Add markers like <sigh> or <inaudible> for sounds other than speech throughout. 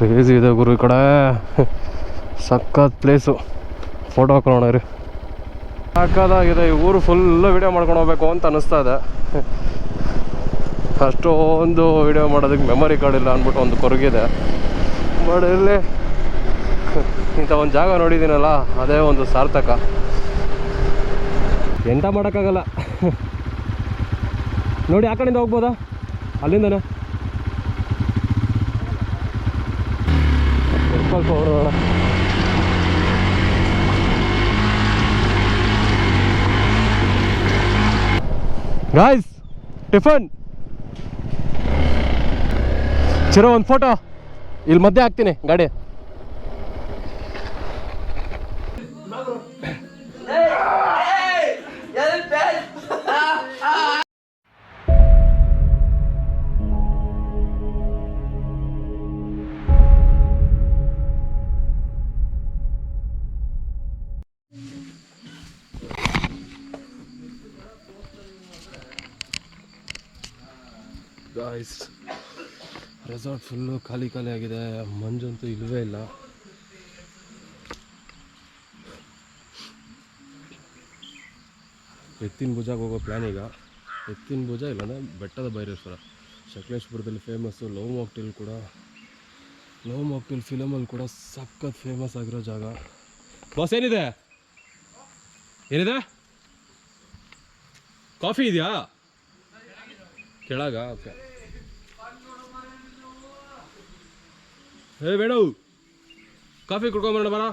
Crazy ಇದೆ ಗುರು ಈ ಕಡೆ ಸಖತ್ ಪ್ಲೇಸು ಫೋಟೋ ಹಾಕೊಳ್ಳೋಣ ರೀ ಸಕ್ಕದಾಗಿದೆ ಈ ಊರು ಫುಲ್ಲು ವಿಡಿಯೋ ಮಾಡ್ಕೊಂಡು ಹೋಗ್ಬೇಕು ಅಂತ ಅನ್ನಿಸ್ತಾ ಇದೆ. ಅಷ್ಟೊಂದು ವಿಡಿಯೋ ಮಾಡೋದಕ್ಕೆ ಮೆಮೊರಿ ಕಾರ್ಡ್ ಇಲ್ಲ ಅಂದ್ಬಿಟ್ಟು ಒಂದು ಕೊರಗಿದೆ. ಬಟ್ ಇಲ್ಲಿ ಇಂಥ ಒಂದು ಜಾಗ ನೋಡಿದ್ದೀನಲ್ಲ, ಅದೇ ಒಂದು ಸಾರ್ಥಕ. ಎಂತ ಮಾಡೋಕ್ಕಾಗಲ್ಲ. ನೋಡಿ, ಆ ಕಡೆಯಿಂದ ಹೋಗ್ಬೋದಾ? ಅಲ್ಲಿಂದನೇ? ಗಾಯ್ಸ್ ಟಿಫನ್ ಚಿರೋ ಒಂದು ಫೋಟೋ ಇಲ್ಲಿ ಮಧ್ಯೆ ಹಾಕ್ತೀನಿ ಗಾಡಿ. ರೆಸಾರ್ಟ್ ಫುಲ್ಲು ಖಾಲಿ ಖಾಲಿ ಆಗಿದೆ. ಮಂಜಂತೂ ಇಲ್ಲವೇ ಇಲ್ಲ. ಎತ್ತಿನ ಭುಜಾಗ ಹೋಗೋ ಪ್ಲ್ಯಾನ್ ಈಗ. ಎತ್ತಿನ ಭುಜ ಇಲ್ಲಾಂದರೆ ಬೆಟ್ಟದ ಭೈರೇಶ್ವರ ಸಕಲೇಶ್ಪುರದಲ್ಲಿ ಫೇಮಸ್ಸು ಲವ್ ಮಾಕ್ಟಿಲ್ ಕೂಡ. ಲವ್ ಮಾಕ್ಟಿಲ್ ಫಿಲಮಲ್ಲಿ ಕೂಡ ಸಖತ್ ಫೇಮಸ್ ಆಗಿರೋ ಜಾಗ. ಬಾಸ್ ಏನಿದೆ? ಏನಿದೆ? ಕಾಫಿ ಇದೆಯಾ? ಕೆಳಗ? ಓಕೆ ಹೇ ಬೇಡವು ಕಾಫಿ ಕುಡ್ಕೊಂಬರೋಣ ಬರ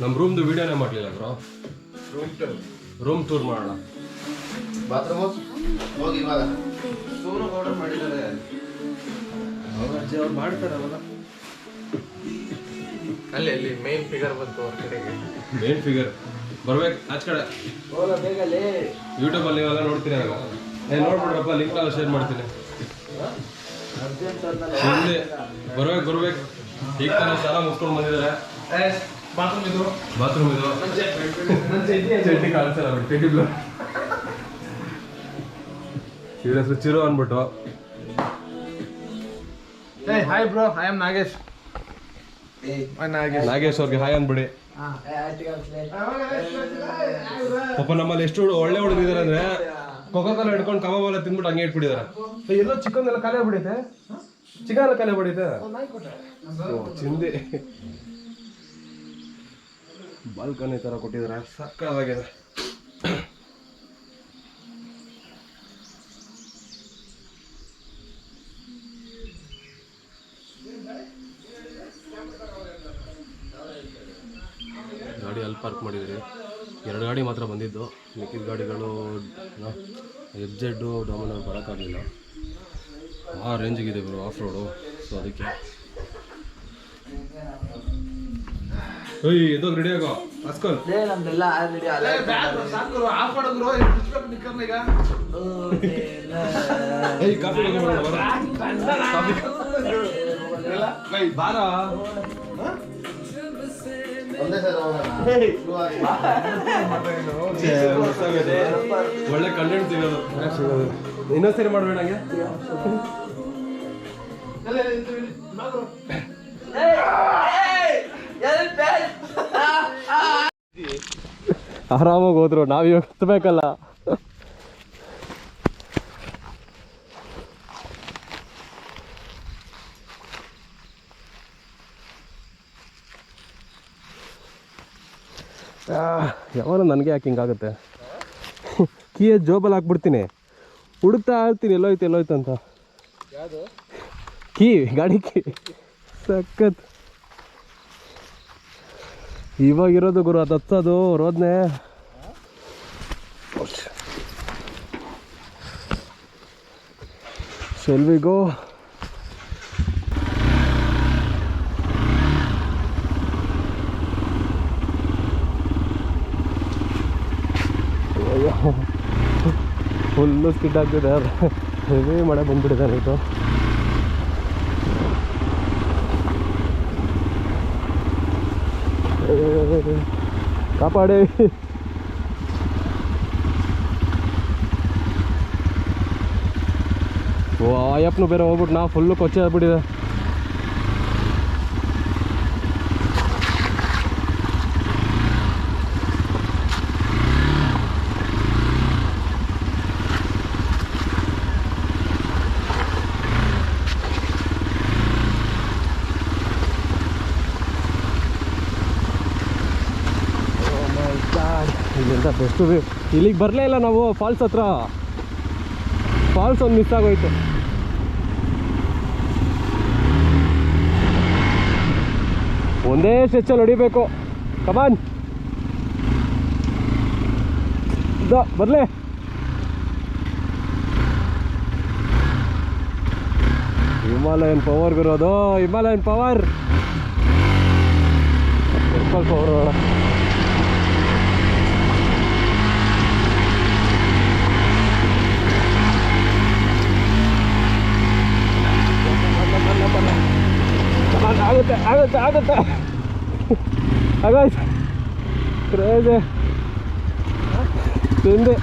ನಮ್ಮ ರೂಮ್ದು ವಿಡಿಯೋನೇ ಮಾಡಲಿಲ್ಲ bro. Room tour room tour ಮಾಡೋಣ. ಬಾತ್ರೂಮ್ ಹೋಗಿ. ಇವಾಗ. ಸೋನು ಆರ್ಡರ್ ಮಾಡಿದ್ದಾರೆ. ಅವ್ರ ಅಜ್ಜಿ ಅವ್ರು ಮಾಡ್ತಾರಲ್ಲ. ಅಲ್ಲಿ ಅಲ್ಲಿ ಮೇನ್ ಫಿಗರ್ ಬಂತು ಅವ್ರ ಕಡೆಗೆ. ಮೇನ್ ಫಿಗರ್ ಬರ್ಬೇಕು ಆಚ ಕಡೆ. ಹೋಗ ಅಲ್ಲಿ ಯೂಟ್ಯೂಬಲ್ಲಿ ನೀವೆಲ್ಲ ನೋಡ್ತೀನಿ ಆಗ ಏ ನೋಡ್ಬಿಡ್ರಪ್ಪ ಲಿಂಕ್ ಎಲ್ಲ ಶೇರ್ ಮಾಡ್ತೀನಿ. ಮುಂದೆ ಬರ್ಬೇಕು ಬರ್ಬೇಕು. ಈಗ ತಾನೇ ಸಾಲ ಮುಗಿಸ್ಕೊಂಡು ಬಂದಿದ್ದಾರೆ. ಬಾತ್ರೂಮ್ ಇದು. ಬಾತ್ರೂಮ್ ಇದು ಚಟ್ಟಿ ಕಾಣಿಸಲ್ಲ ಚಡ್ಡಿ ಬ್ಲೂ ಇವ್ರ ಹೆಸರು ಚಿರು ಅಂದ್ಬಿಟ್ಟು. Hey hi bro I am Nagesh. Nagesh. ಅವ್ರಿಗೆ ಹಾಯ್ ಅಂದ್ಬಿಡಿ. ಪಾಪ ನಮ್ಮಲ್ಲಿ ಎಷ್ಟು ಒಳ್ಳೆ ಹುಡುಗಿದಾರೆ ಅಂದ್ರೆ ಕೊಕೋ ಕೋಲ ಹಿಡ್ಕೊಂಡು ಕಬಾಬ್ ಎಲ್ಲ ತಿಂದ್ಬಿಟ್ಟು ಹಂಗೆ ಇಟ್ಬಿಟ್ಟಿದಾರೆ ಎಲ್ಲೋ ಚಿಕನ್ ಎಲ್ಲ ಕಾಲೇ ಬಿಡೈತೆ ಚಿಕನ್ ಎಲ್ಲ ಖಾಲಿ ಬಿಡೈತೆ ಓ, ಚಿಂದಿ. ಬಾಲ್ಕನಿ ತರ ಕೊಟ್ಟಿದಾರೆ ಸಕ್ಕತ್ತಾಗಿದೆ ಗಾಡಿ ಅಲ್ಲಿ ಪಾರ್ಕ್ ಮಾಡಿದ್ರಿ ಎರಡು ಗಾಡಿ ಮಾತ್ರ ಬಂದಿದ್ದು ಮಿಕ್ಕಿದ ಗಾಡಿಗಳು ಎಫ್ ಜೆಡ್ಡು ಡೊಮಿನರ್ ಬರೋಕ್ಕಾಗಲಿಲ್ಲ ಆ ರೇಂಜಿಗಿದೆ ಬ್ರೋ ಆಫ್ ರೋಡು ಸೊ ಅದಕ್ಕೆ ರೆಡಿ ಆಗೋ ಅಸ್ಕಲ್ ನಮ್ದೆಲ್ಲ ಆಲ್ರೆಡಿ ಆಫ್ ಮಾಡಿದ್ರು ನಿಕ್ಕರ್ನೀಗ ಏಯ್ ಕಾಫಿ ಕಾಫಿ ಬಾರ ಒಳ್ಳೆ ಕಂಟೆಂಟ್ ಸಿಗೋದು ಇನ್ನೊಂದ್ಸರಿ ಮಾಡ್ಬೇಡ ಆರಾಮಾಗಿ ಹೋದ್ರು ನಾವ್ ಇವಾಗ ಹತ್ಬೇಕಲ್ಲ. ಯಾವಾಗ ನನಗೆ ಯಾಕೆ ಹಿಂಗಾಗುತ್ತೆ? ಕೀ ಜೋಬಲ್ಲಿ ಹಾಕ್ಬಿಡ್ತೀನಿ. ಹುಡುಕ್ತಾ ಇರ್ತೀನಿ, ಎಲ್ಲೋಯ್ತು ಎಲ್ಲೋಯ್ತು ಅಂತ. ಕೀ, ಗಾಡಿ ಕೀ. ಸಖತ್. ಇವಾಗಿರೋದು ಗುರು, ಅದು ಹತ್ತೋದು ರೋದ್ನೆ. ಶೆಲ್ವಿಗೋ ಫುಲ್ಲು ಸ್ಕಿಡ್ ಆಗ್ತಿದೆ. ಹೆವಿ ಮಳೆ ಬಂದ್ಬಿಟ್ಟಿದೆ ನೈಟು ಕಾಪಾಡಿ. ಓ ಅಯ್ಯಪ್ಪನು ಬೇರೆ ಹೋಗ್ಬಿಟ್ಟು, ನಾ ಫುಲ್ಲು ಕೊಚ್ಚೆ ಆಗ್ಬಿಟ್ಟಿದೆ. ಇಲ್ಲಿಗೆ ಬರಲೇ ಇಲ್ಲ ನಾವು ಫಾಲ್ಸ್ ಹತ್ರ. ಫಾಲ್ಸ್ ಒಂದು ಮಿಸ್ ಆಗೋಯ್ತು. ಒಂದೇ ಸ್ಟ್ರೆಚ್ಚಲ್ಲಿ ಹೊಡಿಬೇಕು. ಕಮಾನ್ ಬರಲೇ. ಹಿಮಾಲಯನ್ ಪವರ್ ಬಿರೋದು, ಹಿಮಾಲಯನ್ ಪವರ್ ಪವರ್ ನೋಡ ಕಮಾನ್ ಆಗುತ್ತೆ ಆಗುತ್ತೆ ಆಗುತ್ತೆ. ಆಗೋಯ್ತು. ಕ್ರೇಜಿ. ತಿಂದೆ.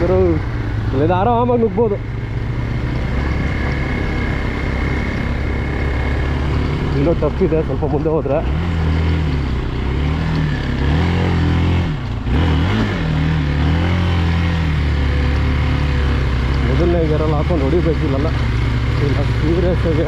ಬರೋ ಇಲ್ಲಿಂದ ಆರಾಮಾಗಿ ನುಗ್ಬೋದು. ಇಲ್ಲೋ ತಪ್ಪಿದೆ, ಸ್ವಲ್ಪ ಮುಂದೆ ಹೋದ್ರೆ. ಮೊದಲನೇ ಗೇರಲ್ಲಿ ಹಾಕೊಂಡು ಹೊಡಿಬೇಕಿಲ್ಲಲ್ಲ? ಇಲ್ಲ ಸೀರಿಯಸ್ಸಾಗೆ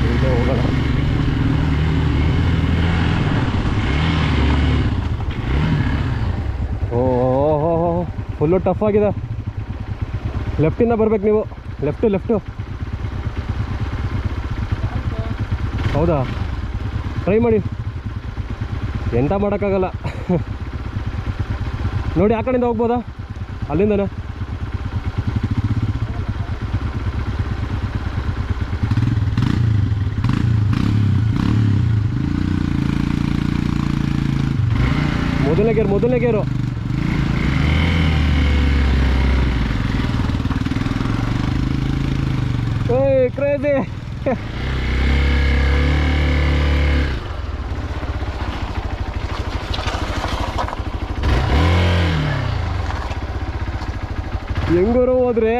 ಮುಂದೆ ಹೋಗೋಣ ಓ ಫುಲ್ಲು ಟಫ್ ಆಗಿದೆ. ಲೆಫ್ಟಿಂದ ಬರ್ಬೇಕು ನೀವು. ಲೆಫ್ಟು ಲೆಫ್ಟು ಹೌದಾ? ಟ್ರೈ ಮಾಡಿ. ಎಂತ ಮಾಡೋಕ್ಕಾಗಲ್ಲ. <laughs> ನೋಡಿ, ಆ ಕಡೆಯಿಂದ ಹೋಗ್ಬೋದಾ? ಅಲ್ಲಿಂದನೇ. ಮೊದಲನೇ ಗೇರು ಮೊದಲನೇ ಗೇರು ಏಯ್ ಕ್ರೇಜಿ ಹೆಂಗೂರು ಹೋದ್ರೆ.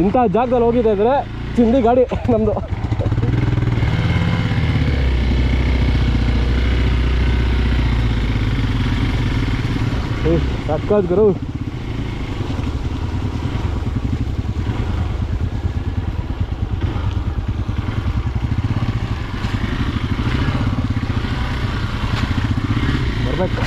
ಇಂಥ ಜಾಗದಲ್ಲಿ ಹೋಗಿದೆ ಅಂದರೆ ಚಿಂದಿ ಗಾಡಿ ನಮ್ಮದು ಸಕ್ಕತ್ ಗುರು ಬರ್ಬೇಕು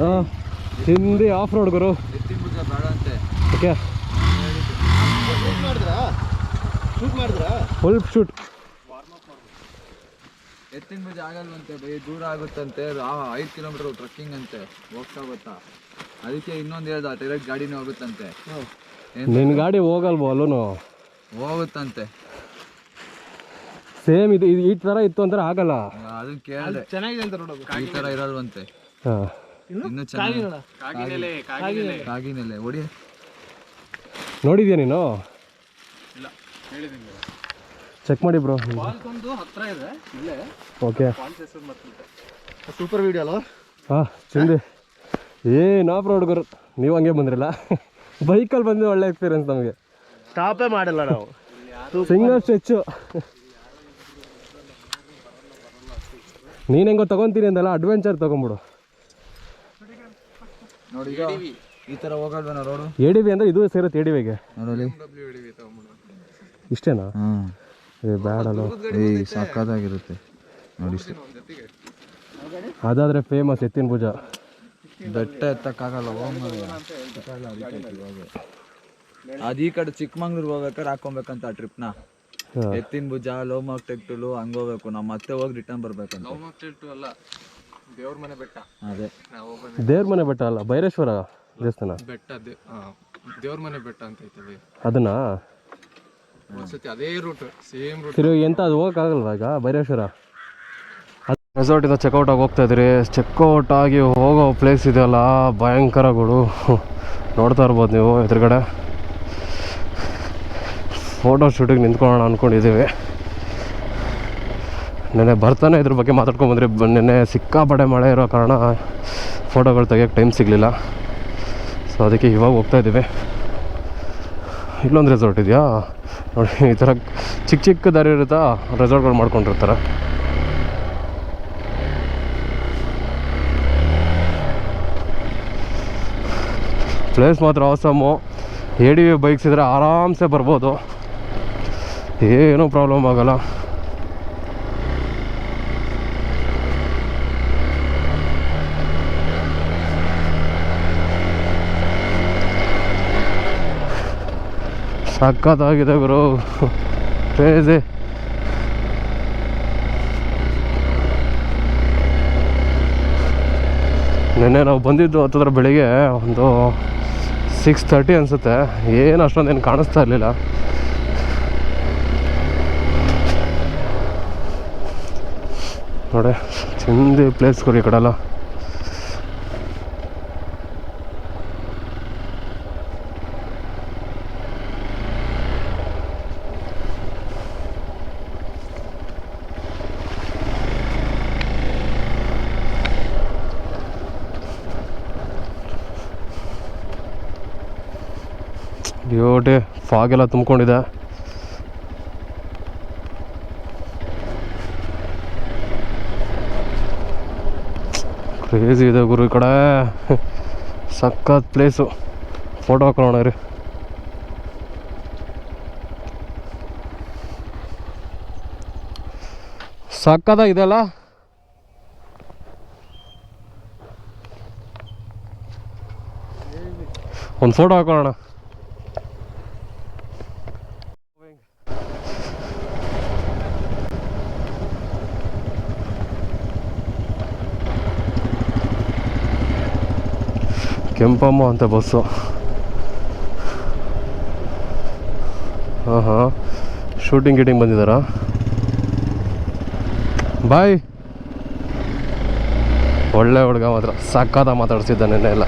ಎಡ ಹಿಂದಿ ಆಫ್ ರೋಡ್ ಗುರು. ಓಕೆ ಫುಲ್ ಶೂಟ್ ಎತ್ತಿನ ಭುಜ ಆಗಲ್ವಂತೆ ಬೈ ದೂರ ಆಗುತ್ತಂತೆ ಐದು ಕಿಲೋಮೀಟರ್ ಟ್ರಕ್ಕಿಂಗ್ ಅಂತೆ. ಹೋಗ್ತಾ ಗೊತ್ತಾ ಅದಕ್ಕೆ ಇನ್ನೊಂದು ಹೇಳ್ದ ಡೈರೆಕ್ಟ್ ಗಾಡಿನೇ ಹೋಗುತ್ತಂತೆ. ನಿನ್ ನಿನ್ನ ಗಾಡಿ ಹೋಗಲ್ವೋ ಅಲ್ಲೂ ಹೋಗುತ್ತಂತೆ. ಸೇಮ್ ಇದು ಇದು ಈ ಥರ ಇತ್ತು ಅಂದ್ರೆ ಆಗಲ್ಲ. ಅದನ್ನ ಕೇಳಿದೆ. ಚೆನ್ನಾಗಿದೆ ಅಂತ ನೋಡೋದು ಈ ತರ ಇರಲ್ವಂತೆ. ಹಾಂ. ಇನ್ನು ಚೆನ್ನಾಗಿ ಕಾಗಿನೆಲೆ ನೋಡಿದ್ಯಾ ನೀನು? ಚೆಕ್ ಮಾಡಿ ಬ್ರೋ. ಒಂದು ಹತ್ರ ಇದೆ ಇಲ್ಲೇ. ಓಕೆ ಸೂಪರ್ ವಿಡಿಯೋ ಅಲ್ವಾ? ಹಾಂ ಚಂದಿ ಏನೋ ಬ್ರೋ ಹುಡುಗರು. ನೀವು ಹಂಗೆ ಬಂದ್ರಲ್ಲ. ಬೈಕಲ್ಲಿ ಬಂದು ಒಳ್ಳೆ ಎಕ್ಸ್ಪೀರಿಯನ್ಸ್ ನಮಗೆ. ಸ್ಟಾಪೇ ಮಾಡಿಲ್ಲ ನಾವು. ಸಿಂಗಲ್ ಸ್ಟ್ರೆಚ್ಚು ನೀನು ಹೆಂಗೋ ತೊಗೊತೀನಿ ಅಂದಲ್ಲ ಅಡ್ವೆಂಚರ್ ತೊಗೊಂಬಿಡು. ನೋಡಿ ಈ ತರ ಹೋಗಲ್ವೇನೋ ರೋಡು? ಎ ಡಿ ಬಿ ಅಂದರೆ ಇದು ಸೇರುತ್ತೆ ಎ ಡಿ ಬಿಗೆ ನೋಡಲಿ ಇಷ್ಟೇನಾ? ಹಾಂ ಏ ಬ್ಯಾಡಲ್ಲ ಏ ಸಕ್ಕತ್ತಾಗಿರುತ್ತೆ ನೋಡಿ. ಅದಾದರೆ ಫೇಮಸ್ ಎತ್ತಿನ ಭುಜ. ಬೆಟ್ಟ ಎತ್ತಕ್ಕಾಗಲ್ಲ ಅದು ಈ ಕಡೆ ಚಿಕ್ಕಮಂಗ್ಳೂರ್ಗೆ ಹೋಗ್ಬೇಕಾದ್ರೆ ಹಾಕೊಬೇಕಂತ ಆ ಟ್ರಿಪ್ನ ಎತ್ತಿನ ಭುಜ ಲೋಮಾಕ್ ಟೆಕ್ಟುಲು ಹಂಗ್ ಹೋಗ್ಬೇಕು. ನಮ್ಮ ಮತ್ತೆ ಹೋಗಿ ರಿಟರ್ನ್ ಬರ್ಬೇಕಂತ. ದೇವ್ರ ಮನೆ ಬೆಟ್ಟ. ಅದೇ. ದೇವ್ರ ಮನೆ ಬೆಟ್ಟ ಅಲ್ಲ ಬೈರೇಶ್ವರ ದೇವಸ್ಥಾನ? ಬೆಟ್ಟ ದೇವ್ರ ಮನೆ ಬೆಟ್ಟ ಅಂತ ಐತದೆ. ಅದನ್ನ? ಒಂದ್ಸತಿ ಅದೇ ರೂಟ್ ಸೇಮ್ ರೂಟ್ ಎಂತ ಅದು ಹೋಗೋಕ್ಕಾಗಲ್ವಾ ಈಗ ಭೈರೇಶ್ವರ ರೆಸಾರ್ಟಿಂದ ಚೆಕ್ಔಟ್ ಆಗಿ ಹೋಗ್ತಾ ಇದ್ರಿ ಚೆಕ್ಔಟ್ ಆಗಿ ಹೋಗೋ ಪ್ಲೇಸ್ ಇದೆಯಲ್ಲ ಭಯಂಕರಗಳು ನೋಡ್ತಾ ಇರ್ಬೋದು ನೀವು ಎದುರುಗಡೆ. ಫೋಟೋ ಶೂಟಿಗೆ ನಿಂತ್ಕೊಳ್ಳೋಣ ಅಂದ್ಕೊಂಡಿದ್ದೀವಿ ನೆನ್ನೆ ಬರ್ತಾನೆ ಇದ್ರ ಬಗ್ಗೆ ಮಾತಾಡ್ಕೊಂಬಂದ್ರಿ ಬಂದರೆ ನೆನ್ನೆ ಸಿಕ್ಕಾಪಡೆ ಮಳೆ ಇರೋ ಕಾರಣ ಫೋಟೋಗಳು ತೆಗಿಯೋಕ್ಕೆ ಟೈಮ್ ಸಿಗಲಿಲ್ಲ. ಸೊ ಅದಕ್ಕೆ ಇವಾಗ ಹೋಗ್ತಾ ಇದ್ದೀವಿ. ಇಲ್ಲೊಂದು ರೆಸಾರ್ಟ್ ಇದೆಯಾ? ನೋಡಿ, ಈ ಥರ ಚಿಕ್ಕ ಚಿಕ್ಕ ದಾರಿ ಇರುತ್ತಾ? ರೆಸಾರ್ಟ್ಗಳು ಮಾಡ್ಕೊಂಡಿರ್ತಾರೆ. ಪ್ಲೇಸ್ ಮಾತ್ರ ಅವಸಮು ಎ ಡಿ ಬೈಕ್ಸ್ ಇದ್ದರೆ ಆರಾಮ್ಸೆ ಬರ್ಬೋದು. ಏನೂ ಪ್ರಾಬ್ಲಮ್ ಆಗಲ್ಲ. ಸಖತ್ತಾಗಿದೆ ಗುರು. ಕ್ರೇಜಿ ನಿನ್ನೆ ನಾವು ಬಂದಿದ್ದು ಹತ್ತಿದ್ರೆ ಬೆಳಿಗ್ಗೆ ಒಂದು ಸಿಕ್ಸ್ ತರ್ಟಿ ಅನಿಸುತ್ತೆ. ಏನು ಅಷ್ಟೊಂದೇನು ಕಾಣಿಸ್ತಾ ಇರಲಿಲ್ಲ. ನೋಡಿ ಚಿಂದಿ ಪ್ಲೇಸ್ ಗುರು ಈ ಕಡೆ ಬ್ಯೂಟಿ ಫಾಗ್ ಎಲ್ಲ ತುಂಬಿಕೊಂಡಿದೆ. ಕ್ರೇಜಿ ಇದೆ ಗುರು ಈ ಕಡೆ. ಸಖತ್ ಪ್ಲೇಸು ಫೋಟೋ ಹಾಕೊಳ್ಳೋಣ ರೀ. ಸಕ್ಕದ ಇದೆಲ್ಲ ಒಂದು ಫೋಟೋ ಹಾಕೊಳ್ಳೋಣ ಕೆಂಪಮ್ಮ ಅಂತ ಬಸ್ಸು. ಹಾಂ ಹಾಂ ಶೂಟಿಂಗ್ ಗೀಟಿಂಗ್ ಬಂದಿದ್ದಾರಾ? ಬಾಯ್. ಒಳ್ಳೆ ಹುಡುಗ ಮಾತ್ರ. ಸಕ್ಕತ್ತ ನಿನ್ನೆ ಎಲ್ಲ.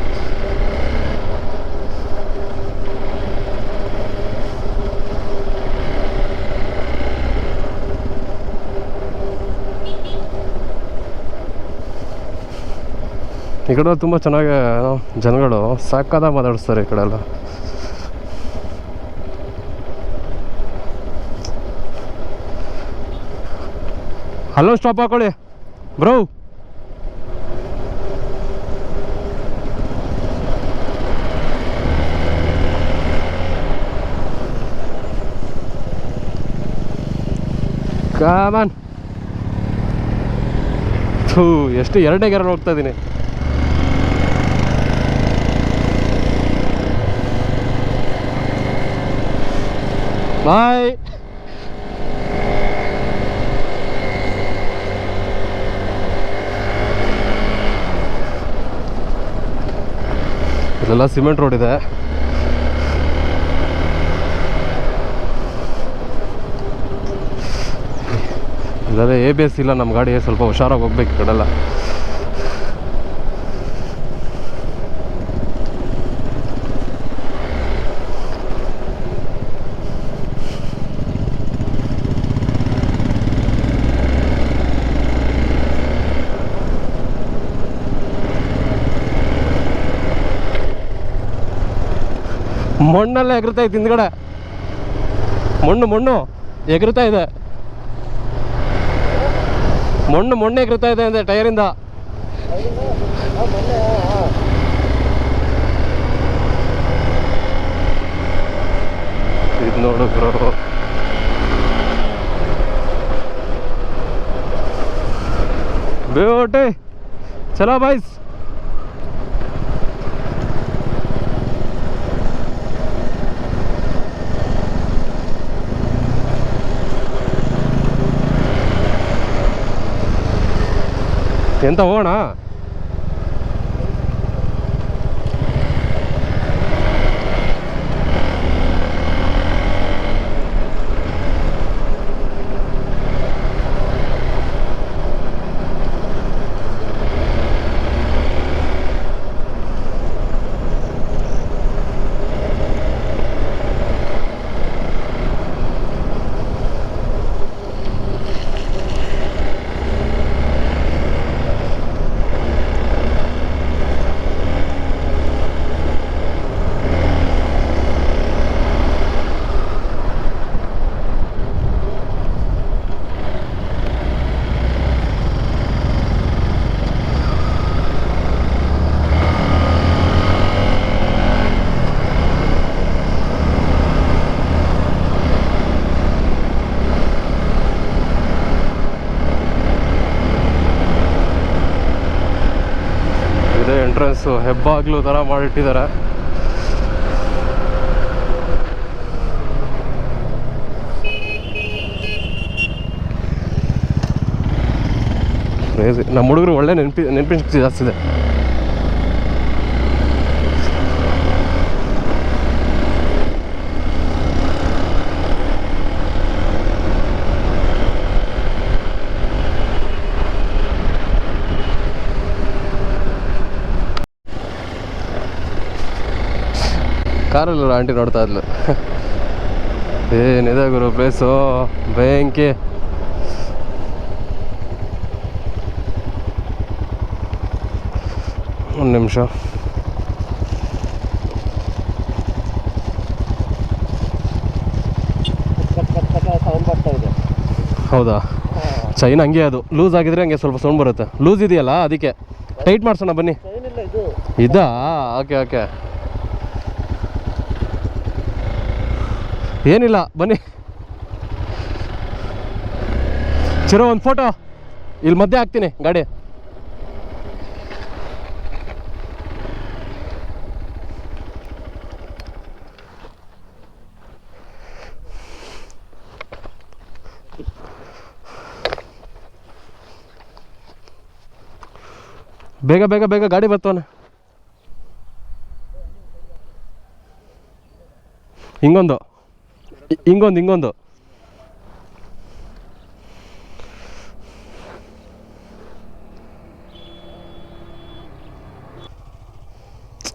ಈ ಕಡೆ ತುಂಬ ಚೆನ್ನಾಗಿ ಜನಗಳು ಸಾಕಾದ ಮಾತಾಡಿಸ್ತಾರೆ ಈ ಕಡೆ ಎಲ್ಲ. ಹಲೋ ಸ್ಟಾಪ್ ಹಾಕೊಳ್ಳಿ. ಬ್ರೋ ಕಾಮನ್ ಥೂ, ಎಷ್ಟು ಎರಡೇ ಗೆರ ಹೋಗ್ತಾ ಇದ್ದೀನಿ ಬಾಯ್ ಇಲ್ಲೆಲ್ಲ ಸಿಮೆಂಟ್ ರೋಡ್ ಇದೆ. ಇಲ್ಲೆಲ್ಲ ಎ ಬಿ ಎಸ್ ಇಲ್ಲ ನಮ್ಮ ಗಾಡಿ ಸ್ವಲ್ಪ ಹುಷಾರಾಗಿ ಹೋಗ್ಬೇಕು ಈ ಕಡೆಲ್ಲ. ಮಣ್ಣಲ್ಲೇ ಎಗರ್ತಾ ಇತ್ತು ಹಿಂದ್ಗಡೆ. ಮಣ್ಣು ಮಣ್ಣು ಎಗರ್ತಾ ಇದೆ. ಮಣ್ಣು ಮಣ್ಣು ಎಗರ್ತಾ ಇದೆ ಅಂದೆ ಟೈರಿಂದ ಇದು ನೋಡು ಬ್ರೋ. ಬೇಟೆ ಚಲೋ ಬಾಯ್ಸ್ ಎಂತ ಹೋಗೋಣ ಇದೇ ಎಂಟ್ರೆನ್ಸು ಹೆಬ್ಬಾಗ್ಲು ತರ ಮಾಡಿಟ್ಟಿದ್ದಾರೆ. ನಮ್ಮ ಹುಡುಗರು ಒಳ್ಳೆ ನೆನಪಿ ನೆನಪಿನ ಜಾಸ್ತಿ ಇದೆ ಕಾರಲ್ಲಿ ಆಂಟಿ ನೋಡ್ತಾ ಇದ್ಲು? ಏನಿದೆ ಗುರು ಪ್ಲೇಸು ಬೆಂಕಿ. ಒಂದು ನಿಮಿಷ. ಹೌದಾ? ಚೈನ್ ಹಂಗೆ ಅದು. ಲೂಸ್ ಆಗಿದ್ರೆ ಹಂಗೆ ಸ್ವಲ್ಪ ಸೌಂಡ್ ಬರುತ್ತೆ. ಲೂಸ್ ಇದೆಯಲ್ಲ ಅದಕ್ಕೆ. ಟೈಟ್ ಮಾಡ್ಸೋಣ ಬನ್ನಿ. ಇದಾ. ಓಕೆ ಓಕೆ ಏನಿಲ್ಲ, ಬನ್ನಿ. ಚಿರೋ, ಒಂದು ಫೋಟೋ ಇಲ್ಲಿ ಮಧ್ಯೆ ಹಾಕ್ತೀನಿ, ಗಾಡಿ. ಬೇಗ ಬೇಗ ಬೇಗ ಗಾಡಿ ಬರ್ತವನೆ. ಹಿಂಗೊಂದು. ಹಿಂಗೊಂದು ಹಿಂಗೊಂದು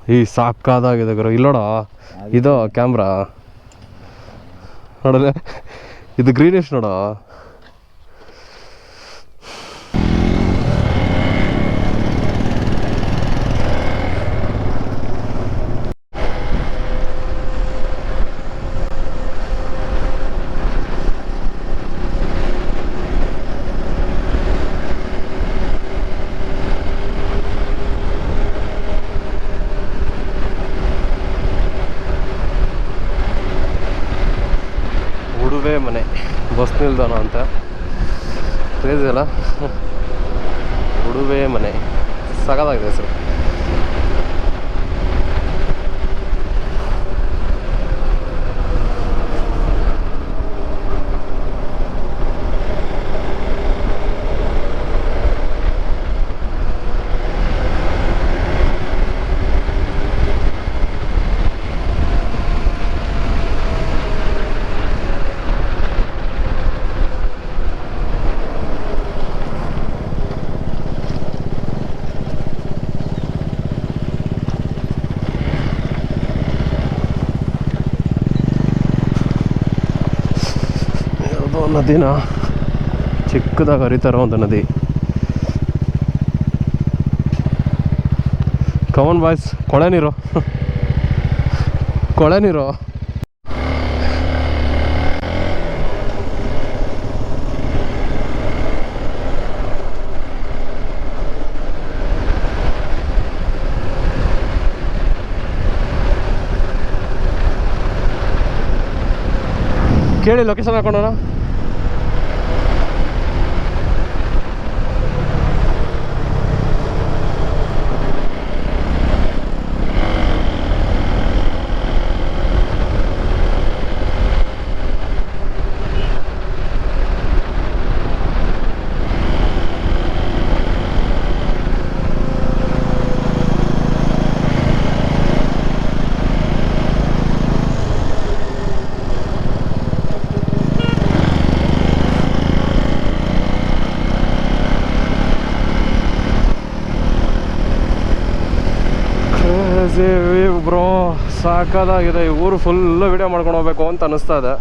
ಈ ಸಾಕಾದಾಗಿದೆ ಗುರು ಇಲ್ಲೋಡ ಇದು ಕ್ಯಾಮ್ರಾ ನೋಡಲೆ ಇದು ಗ್ರೀನಿಶ್ ನೋಡ ಉಡುವೆ ಮನೆ ಬಸ್ ನಿಲ್ದಾಣ ಅಂತ ಕ್ರೇಜಿ ಅಲ್ಲ ಉಡುವೆ ಮನೆ ಸಗದಾಗಿದೆ ಹೆಸರು ಯಾವುದೋ ನದಿನ ಚಿಕ್ಕದಾಗಿ ಹರಿತಾರೋ ಒಂದು ನದಿ. ಕಮನ್ ಬಾಯ್ಸ್ ಕೊಳೆ ನೀರು. ಕೊಳೆ ನೀರು. ಕೇಳಿ ಲೊಕೇಶನ್ ಹಾಕೊಂಡೋಣ. ಬ್ರೋ ಸಾಕಾದಾಗಿದೆ. ಈ ಊರು ಫುಲ್ಲು ವಿಡಿಯೋ ಮಾಡ್ಕೊಂಡು ಹೋಗ್ಬೇಕು ಅಂತ ಅನಿಸ್ತಾ ಇದೆ.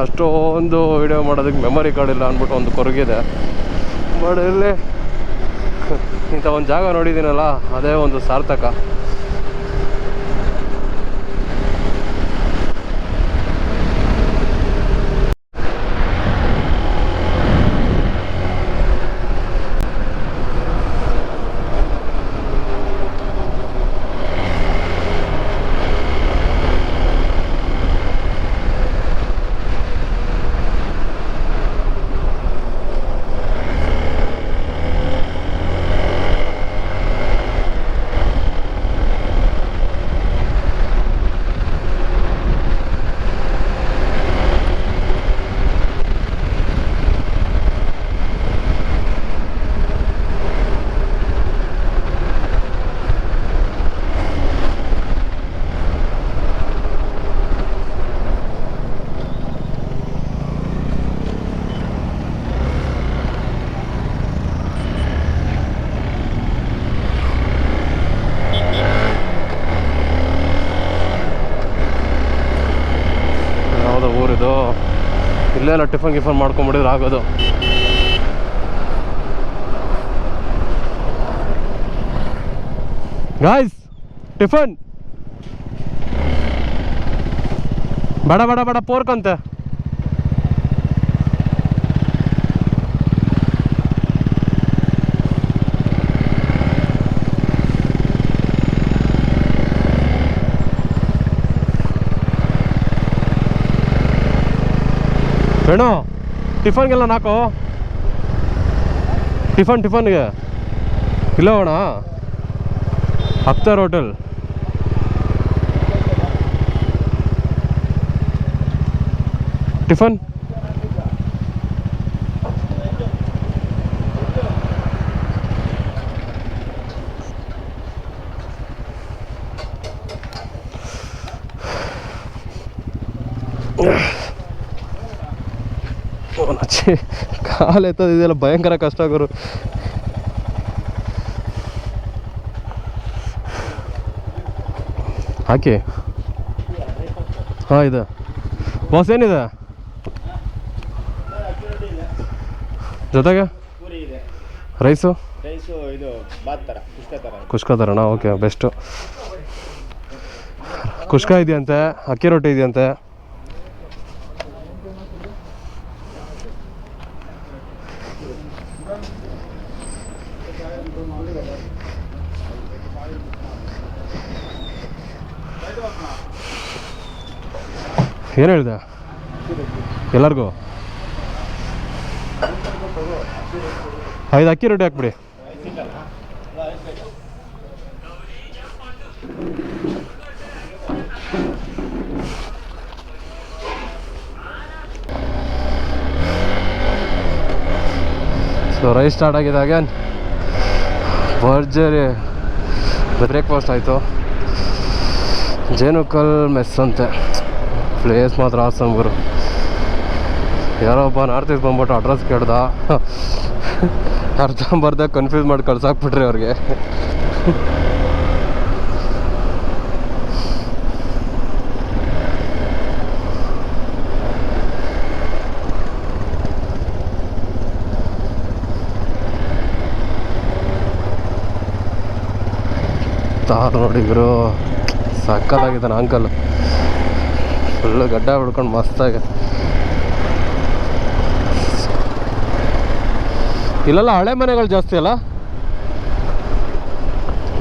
ಅಷ್ಟೊಂದು ವಿಡಿಯೋ ಮಾಡೋದಕ್ಕೆ ಮೆಮೊರಿ ಕಾರ್ಡ್ ಇಲ್ಲ ಅಂದ್ಬಿಟ್ಟು ಒಂದು ಕೊರಗಿದೆ. ಬಟ್ ಇಲ್ಲಿ, ಇಂಥ ಒಂದು ಜಾಗ ನೋಡಿದ್ದೀನಲ್ಲ, ಅದೇ ಒಂದು ಸಾರ್ಥಕ. ಇಲ್ಲೆಲ್ಲ ಟಿಫನ್ ಗಿಫನ್ ಮಾಡ್ಕೊಂಬಿಡಿದ್ರೆ ಆಗೋದು. Guys tiffin. ಬಡ ಬಡ ಬಡ ಪೋರ್ಕ್ ವೇಣು ಟಿಫನ್ಗೆಲ್ಲ ನಾಕು. ಟಿಫನ್ ಟಿಫನ್ಗೆ. ಇಲ್ಲ ಅಣ್ಣ ಅಖ್ತರ್ ಹೋಟೆಲ್. ಟಿಫನ್. ನಚ್ಚಿ ಕಾಲು ಎತ್ತದಿದೆಯಲ್ಲ ಇದೆಲ್ಲ ಭಯಂಕರ ಕಷ್ಟ ಗುರು. ಹಾಕಿ. ಹಾಂ ಇದು. ಬಾಸ್ ಏನಿದೆ? ಜೊತೆಗೆ? ರೈಸು ಕುಷ್ಕ ಥರನಾ ಓಕೆ ಬೆಸ್ಟು ಕುಷ್ಕ ಇದೆಯಂತೆ ಅಕ್ಕಿ ರೊಟ್ಟಿ ಇದೆಯಂತೆ. ಏನು ಹೇಳಿದೆ? ಎಲ್ಲರಿಗೂ? ಐದು ಅಕ್ಕಿ ರೊಟ್ಟಿ ಹಾಕ್ಬಿಡಿ. ಸೊ ರೈಸ್ ಸ್ಟಾರ್ಟ್ ಆಗಿದೆ ಅಗೇನ್ ಭರ್ಜರಿ ಬ್ರೇಕ್ಫಾಸ್ಟ್ ಆಯಿತು. ಜೇನುಕಲ್ ಮೆಸ್ ಅಂತೆ. ಪ್ಲೇಸ್ ಮಾತ್ರ ಆಸಮ್ ಗುರು. ಯಾರೋ ಒಬ್ಬ ನಾರ್ತ್ ಈಸ್ಟ್ ಬಂದ್ಬಿಟ್ಟು ಅಡ್ರೆಸ್ ಕೇಳ್ದ. ಅರ್ಧಂಬರ್ಧ ಕನ್ಫ್ಯೂಸ್ ಮಾಡಿ ಕಳ್ಸಾಕ್ಬಿಟ್ರಿ ಅವ್ರಿಗೆ. ತಾರು ನೋಡಿ ಗುರು. ಸಕ್ಕತ್ತಾಗಿದ್ದಾನೆ ಅಂಕಲ್ ಫುಲ್ಲು ಗಡ್ಡ ಬಿಡ್ಕೊಂಡು ಮಸ್ತಾಗ ಇಲ್ಲೆಲ್ಲ ಹಳೆ ಮನೆಗಳು ಜಾಸ್ತಿ ಅಲ್ಲ?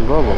ಬಾಬು